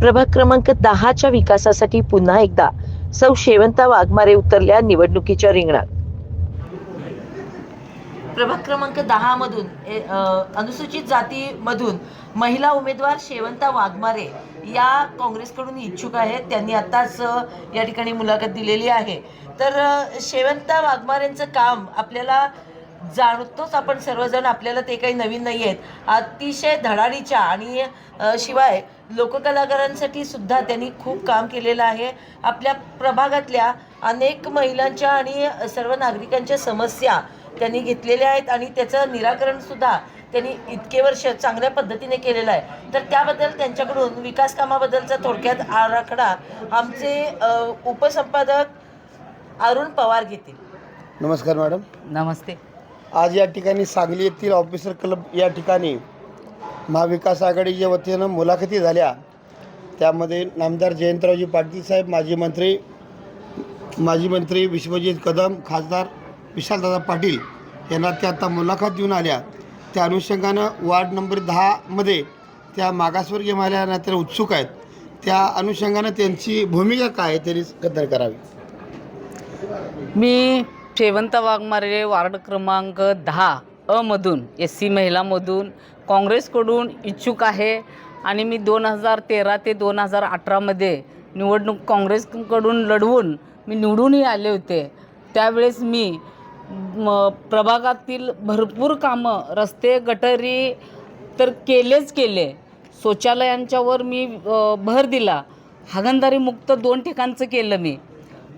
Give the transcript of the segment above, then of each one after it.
प्रभाग क्रमांक दहाच्या विकासासाठी पुन्हा एकदा सौ शेवंता वाघमारे उतरल्या निवडणुकीच्या रिंगणात. प्रभाग क्रमांक दहा मधून अनुसूचित जाती मधून महिला उमेदवार शेवंता वाघमारे या काँग्रेसकडून इच्छुक आहेत. त्यांनी आताच या ठिकाणी मुलाखत दिलेली आहे. तर शेवंता वाघमारेंचं काम आपल्याला जाणतोच आपण सर्वजण. आपल्याला ते काही नवीन नाही आहेत अतिशय धडाडीच्या आणि शिवाय लोककलाकारांसाठी सुद्धा त्यांनी खूप काम केलेलं आहे. आपल्या प्रभागातल्या अनेक महिलांच्या आणि सर्व नागरिकांच्या समस्या त्यांनी घेतलेल्या आहेत आणि त्याचं निराकरण सुद्धा त्यांनी इतके वर्ष चांगल्या पद्धतीने केलेलं आहे. तर त्याबद्दल त्यांच्याकडून विकास कामाबद्दलचा थोडक्यात आराखडा आमचे उपसंपादक अरुण पवार घेतील. नमस्कार मॅडम. नमस्ते. आज या ठिकाणी सांगली येथील ऑफिसर क्लब या ठिकाणी महाविकास आघाडीच्या वतीनं मुलाखती झाल्या. त्यामध्ये नामदार जयंतरावजी पाटील साहेब माजी मंत्री माजी मंत्री विश्वजित कदम खासदार विशालदादा पाटील यांना त्या आता मुलाखत देऊन आल्या. त्या अनुषंगानं वार्ड नंबर दहामध्ये त्या मागासवर्गीय महिलांना त्या उत्सुक आहेत. त्या अनुषंगानं त्यांची भूमिका काय त्यांनी कदर करावी? मी शेवंत वाघमारे वार्ड क्रमांक दहा अमधून एस सी महिलामधून काँग्रेसकडून इच्छुक आहे आणि मी दोन हजार तेरा ते दोन हजार अठरामध्ये निवडणूक काँग्रेसकडून लढवून मी निवडूनही आले होते. त्यावेळेस मी म प्रभागातील भरपूर कामं रस्ते गटरी तर केलेच केले. शौचालयांच्यावर मी भर दिला. हागणदारी मुक्त दोन ठिकाणचं केलं मी.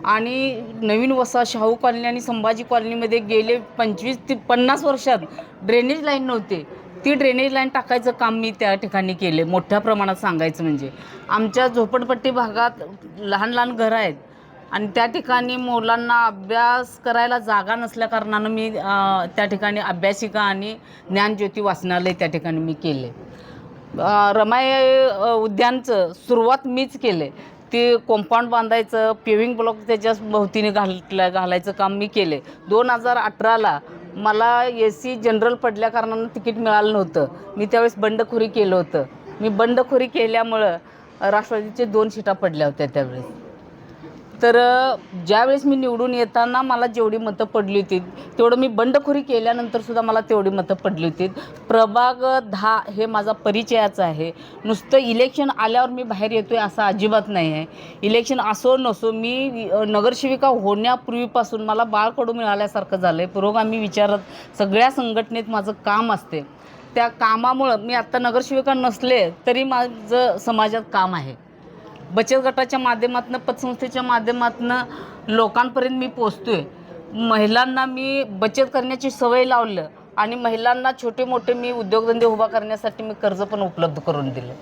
आणि नवीन वसा शाहू कॉलनी आणि संभाजी कॉलनीमध्ये गेले पंचवीस ते पन्नास वर्षात ड्रेनेज लाईन नव्हते. ती ड्रेनेज लाईन टाकायचं काम मी त्या ठिकाणी केले. मोठ्या प्रमाणात सांगायचं म्हणजे. आमच्या झोपडपट्टी भागात लहान लहान घरं आहेत. आणि त्या ठिकाणी मुलांना अभ्यास करायला जागा नसल्याकारणानं मी त्या ठिकाणी अभ्यासिका आणि ज्ञानज्योती वाचनालय त्या ठिकाणी मी केले. रमाई उद्यानचं सुरुवात मीच केले. ते कॉम्पाऊंड बांधायचं पेविंग ब्लॉक त्याच्या भोवतीने घाल घालायचं काम मी केले. दोन हजार अठराला मला ए सी जनरल पडल्या कारणानं तिकीट मिळालं नव्हतं. मी त्यावेळेस बंडखोरी केलं होतं. मी बंडखोरी केल्यामुळं राष्ट्रवादीचे दोन सीटा पडल्या होत्या त्यावेळेस. तर ज्यावेळेस मी निवडून येताना मला जेवढी मतं पडली होती तेवढं मी बंडखोरी केल्यानंतरसुद्धा मला तेवढी मतं पडली होती. प्रभाग दहा हे माझा परिचयाचं आहे. नुसतं इलेक्शन आल्यावर मी बाहेर येतो आहे असं अजिबात नाही आहे. इलेक्शन असो नसो मी नगरसेविका होण्यापूर्वीपासून मला बाळकडू मिळाल्यासारखं झालं आहे पुरोगामी विचारत सगळ्या संघटनेत माझं काम असते. त्या कामामुळं मी आत्ता नगरसेविका नसले तरी माझं समाजात काम आहे. बचत गटाच्या माध्यमातून पतसंस्थेच्या माध्यमातून लोकांपर्यंत मी पोचतोय महिलांना मी बचत करण्याची सवय लावलं आणि महिलांना छोटे मोठे मी उद्योगधंदे उभा करण्यासाठी मी कर्ज पण उपलब्ध करून दिले.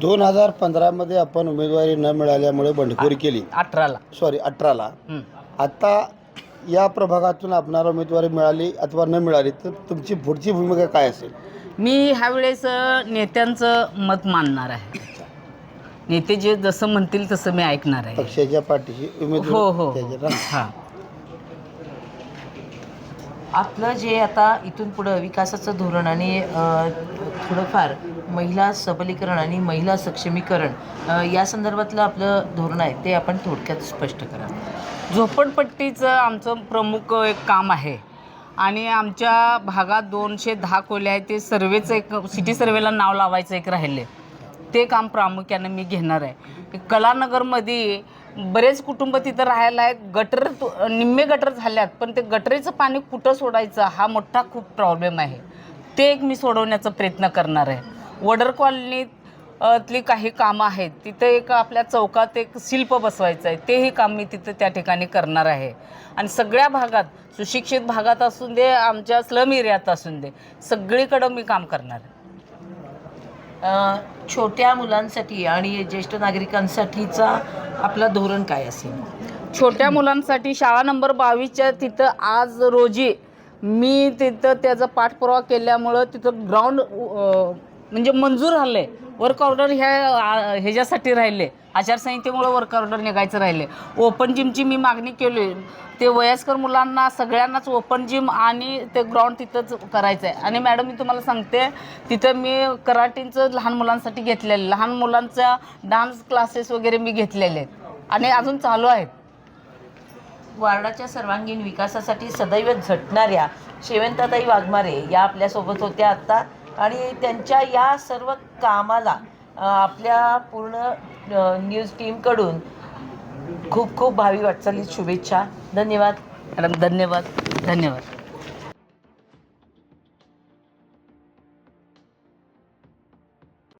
दोन हजार पंधरामध्ये आपण उमेदवारी न मिळाल्यामुळे बंडखोरी केली. अठराला. सॉरी अठराला. आता या प्रभागातून आपणाला उमेदवारी मिळाली अथवा न मिळाली तर तुमची पुढची भूमिका काय असेल? मी ह्यावेळेस नेत्यांचं मत मानणार आहे. नेते जे जसं म्हणतील तसं मी ऐकणार आहे. पक्षाच्या पाठीशी हो हो उमेदवार हो. त्याच्यात हां. आपलं जे आता इथून पुढं विकासाचं धोरण आणि अ, थोडंफार महिला सबलीकरण आणि महिला सक्षमीकरण अ, या संदर्भातलं आपलं धोरण आहे ते आपण थोडक्यात स्पष्ट करा. झोपडपट्टीचं आमचं प्रमुख एक काम आहे आणि आमच्या भागात दोनशे दहा खोल्या आहेत ते सर्वेचं एक सिटी सर्वेला नाव लावायचं एक राहिले ते काम प्रामुख्यानं मी घेणार आहे. कलानगरमध्ये बरेच कुटुंब तिथं राहायला आहेत. गटर निम्मे गटर झाल्यात पण ते गटरीचं पाणी कुठं सोडायचं हा मोठा खूप प्रॉब्लेम आहे. ते एक मी सोडवण्याचा प्रयत्न करणार आहे. वडर कॉलनीतली काही कामं आहेत तिथं एक आपल्या चौकात एक शिल्प बसवायचं आहे. तेही काम मी तिथं त्या ठिकाणी करणार आहे. आणि सगळ्या भागात सुशिक्षित भागात असून दे आमच्या स्लम एरियात असून दे सगळीकडं मी काम करणार आहे. छोट्या मुलांसाठी आणि ज्येष्ठ नागरिकांसाठीचा आपला धोरण काय असेल? छोट्या मुलांसाठी शाळा नंबर बावीसच्या तिथं आज रोजी मी तिथं त्याचा पाठपुरावा केल्यामुळं तिथं ग्राउंड म्हणजे मंजूर झालं आहे वर्क ऑर्डर ह्या ह्याच्यासाठी राहिले. आचारसंहितेमुळे वर्क ऑर्डर निघायचं राहिले. ओपन जिमची मी मागणी केली. ते वयस्कर मुलांना सगळ्यांनाच ओपन जिम आणि ते ग्राउंड तिथंच करायचं आहे आणि मॅडम मी तुम्हाला सांगते तिथं मी कराटींचं लहान मुलांसाठी घेतलेलं. लहान मुलांचा डान्स क्लासेस वगैरे मी घेतलेले. आहेत आणि अजून चालू आहेत. वार्डाच्या सर्वांगीण विकासासाठी सदैव झटणाऱ्या शेवंताताई वाघमारे या आपल्यासोबत होत्या आत्ता आणि त्यांच्या या सर्व कामाला आपल्या पूर्ण न्यूज टीमकडून खूप खूप भावी वाटचालीत शुभेच्छा. धन्यवाद. मॅडम धन्यवाद. धन्यवाद.